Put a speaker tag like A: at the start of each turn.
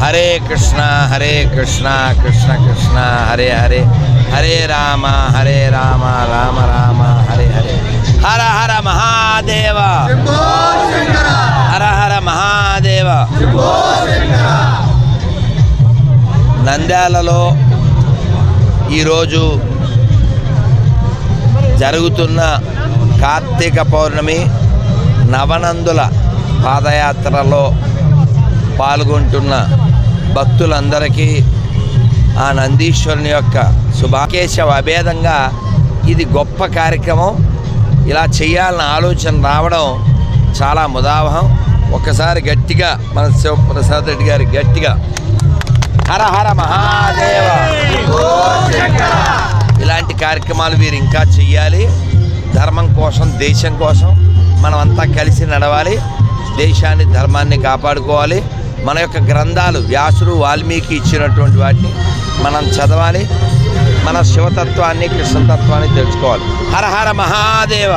A: హరే కృష్ణ హరే కృష్ణ కృష్ణ కృష్ణ హరే హరే హరే రామ హరే రామ రామ రామ హరే హరే. హర హర మహాదేవ. హర హర మహాదేవ. నంద్యాలలో ఈరోజు జరుగుతున్న కార్తీక పౌర్ణమి నవనందుల పాదయాత్రలో పాల్గొంటున్న భక్తులందరికీ ఆ నందీశ్వరుని యొక్క శుభాకేశవ అభేదంగా ఇది గొప్ప కార్యక్రమం. ఇలా చేయాలన్న ఆలోచన రావడం చాలా ముదావహం. ఒక్కసారి గట్టిగా మన శివప్రసాద్ రెడ్డి గారి గట్టిగా హర హర మహాదేవ. ఇలాంటి కార్యక్రమాలు వీరు ఇంకా చెయ్యాలి. ధర్మం కోసం దేశం కోసం మనమంతా కలిసి నడవాలి. దేశాన్ని ధర్మాన్ని కాపాడుకోవాలి. మన యొక్క గ్రంథాలు వ్యాసులు వాల్మీకి ఇచ్చినటువంటి వాటిని మనం చదవాలి. మన శివతత్వాన్ని కృష్ణతత్వాన్ని తెలుసుకోవాలి. హర హర మహాదేవ!